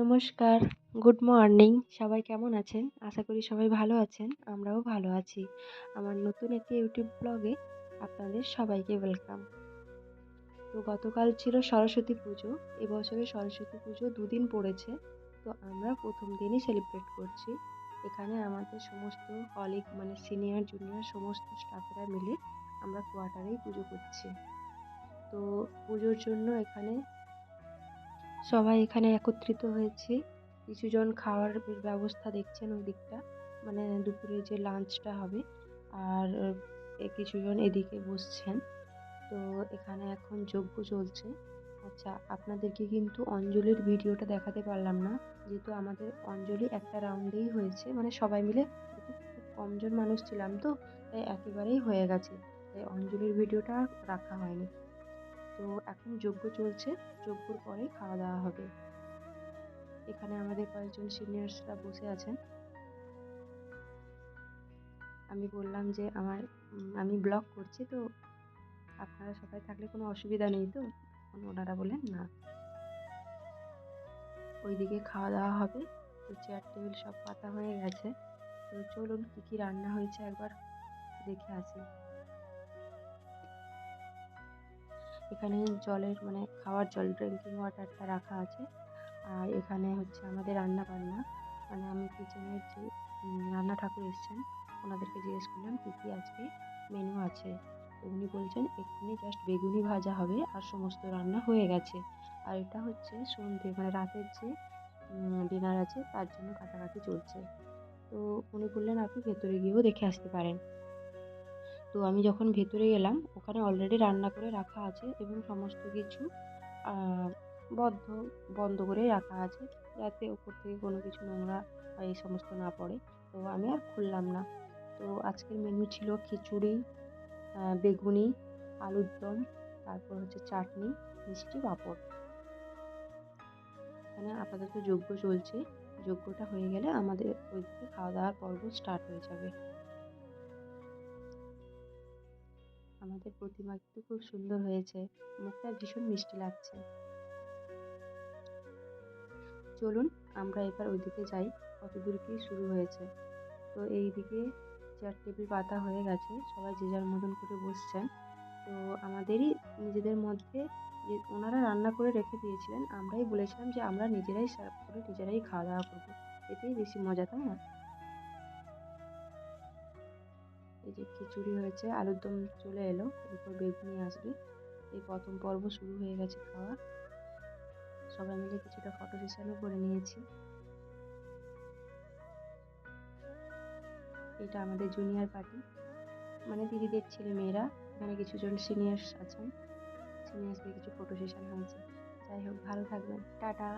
নমস্কার, good morning. সবাই কেমন আছেন? আশা করি সবাই ভালো আছেন, আমরাও ভালো আছি। আমার নতুন একটি ইউটিউব ব্লগে আপনাদের সবাইকে ওয়েলকাম। তো গতকাল ছিল সরস্বতী পুজো এবছরে সরস্বতী পুজো দুদিন পড়েছে, তো আমরা প্রথম দিনই সেলিব্রেট করছি। এখানে আমাদের সমস্ত কলিগ মানে সিনিয়র জুনিয়র সমস্ত স্টাফেরা মিলে আমরা কোয়ার্টারেই পুজো করছি। তো পুজোর জন্য এখানে সবাই এখানে একত্রিত হয়েছি। কিছুজন খাওয়ার ব্যবস্থা দেখছেন ওই দিকটা মানে দুপুরে যে লাঞ্চটা হবে। আর কিছুজন এদিকে বসছেন। তো এখানে এখন যজ্ঞ চলছে। আচ্ছা আপনাদেরকে কিন্তু অঞ্জলির ভিডিওটা দেখাতে পারলাম না। যেহেতু আমাদের অঞ্জলি একটা রাউন্ডেই হয়েছে। মানে সবাই মিলে খুব কমজন মানুষ ছিলাম তো, তাই একেবারেই হয়ে গেছে। তাই অঞ্জলির ভিডিওটা রাখা হয়নি। তো এখন যজ্ঞ চলছে, যজ্ঞর পরেই খাওয়া দাওয়া হবে। এখানে আমাদের কয়েকজন সিনিয়র্সরা বসে আছেন। আমি বললাম যে আমার আমি ব্লগ করছি তো আপনারা সবাই থাকলে কোনো অসুবিধা নেই তো? ওনারা বলেন না। ওইদিকে খাওয়া দাওয়া হবে। তো চেয়ার টেবিল সব পাতা হয়ে গেছে। তো চলুন কী কী রান্না হয়েছে একবার দেখে আসি। এখানে জলের মানে খাওয়ার জল ড্রিঙ্কিং ওয়াটারটা রাখা আছে। আর এখানে হচ্ছে আমাদের রান্না বান্না। মানে আমি কিচেনের যে রান্না ঠাকুর এসছেন, ওনাদেরকে জিজ্ঞেস করলাম কী কী আজকে মেনু আছে। তো উনি বলছেন, এক্ষুনি জাস্ট বেগুনি ভাজা হবে আর সমস্ত রান্না হয়ে গেছে। আর এটা হচ্ছে সন্ধে মানে রাতের যে ডিনার আছে, তার জন্য কাটাকাটি চলছে। তো উনি বললেন, আপনি ভেতরে গিয়েও দেখে আসতে পারেন। তো আমি যখন ভেতরে গেলাম ওখানে অলরেডি রান্না করে রাখা আছে এবং সমস্ত কিছু বদ্ধ, বন্ধ করেই রাখা আছে যাতে ওপর থেকে কোনো কিছু নোংরা বা এই সমস্ত না পড়ে। তো আমি আর খুললাম না। তো আজকের মেনু ছিল খিচুড়ি বেগুনি, আলুর দম, তারপর হচ্ছে চাটনি, মিষ্টি পাঁপড়। এখানে আপাতত যজ্ঞ চলছে। যজ্ঞটা হয়ে গেলে আমাদের ওইদিকে খাওয়া দাওয়ার পর্ব স্টার্ট হয়ে যাবে। আমাদের প্রতিমা কিন্তু খুব সুন্দর হয়েছে। মুখটা ভীষণ মিষ্টি লাগছে। চলুন, আমরা এবার ওইদিকে যাই। কত দূর কি শুরু হয়েছে। তো এই দিকে চেয়ার টেবিল পাতা হয়ে গেছে। সবাই যে যার মতন করে বসছেন। তো আমাদেরই নিজেদের মধ্যে যে ওনারা রান্না করে রেখে দিয়েছিলেন, আমরাই বলেছিলাম যে আমরা নিজেরাই সার্ভ করে নিজেরাই খাওয়া দাওয়া করব। এতেই বেশি মজা, তাই না? এই যে খিচুড়ি হয়েছে, আলুর দম চলে এলো, এরপর বেগুনি আসবে। এই প্রথম পর্ব শুরু হয়ে গেছে খাওয়া। সবাই মিলে কিছুটা ফটো সেশনও করে নিয়েছি। এটা আমাদের জুনিয়র পার্টি মানে দিদিদের ছেলে মেয়েরা, এখানে কিছুজন সিনিয়র্স আছেন। সিনিয়র্সদের কিছু ফটো সেশন হয়েছে। যাই হোক, ভালো থাকবেন। টাটা!